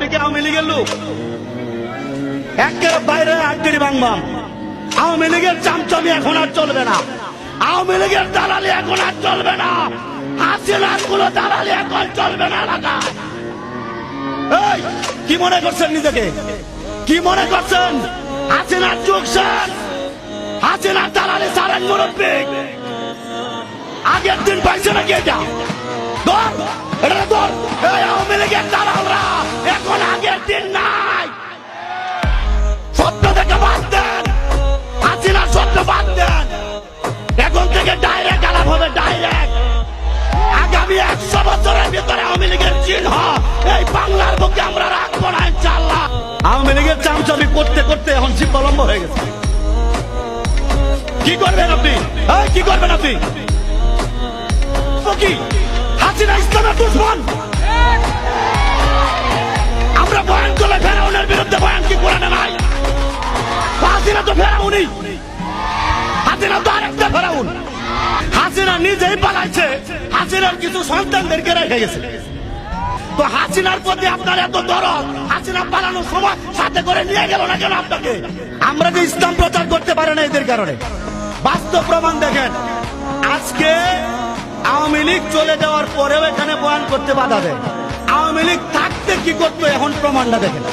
থেকে আওয়ামী লীগের লোক। একের বাইরে আটটি বাংবাম আওয়ামী লীগের চামচামি এখন আর চলবে না। আওয়ামী লীগের দালালি এখন আর চলবে না। হাসিনার কোনো দালালি এখন চলবে না এলাকায় এই, কি মনে করছেন নিজেকে? কি মনে করছেন? হাসিনার যুগ শেষ। হাসিনার দালালি সারেন মুরব্বী। আগের দিন পাইছে নাকি এটা? চামচামি করতে করতে এখন শিবলম্ব হয়ে গেছে। কি করবেন আপনি? এই, কি করবেন আপনি? কি হাসিনা ইসলামের দুশ্মন। আমরা বয়ান করলে ফেরাউনের বিরুদ্ধে বয়ান কি কোরআনে নাই? হাসিনা তো ফেরাউনি হাসিনা তো আরেকটা ফেরাউন। হাসিনা নিজেই পালাইছে। হাসিনার কিছু সন্তানদেরকে রেখে গেছে। তো হাসিনার প্রতি আপনার এত দরদ, হাসিনা পালানোর সময় সাথে করে নিয়ে গেল না কেন আপনাকে? আমরা যে ইসলাম প্রচার করতে পারে না এদের কারণে। বাস্তব প্রমাণ দেখেন, আজকে আওয়ামী লীগ চলে যাওয়ার পরেও এখানে বয়ান করতে বাধা দেয়। আওয়ামী লীগ থাকতে কি করতো, এখন প্রমাণটা দেখেন।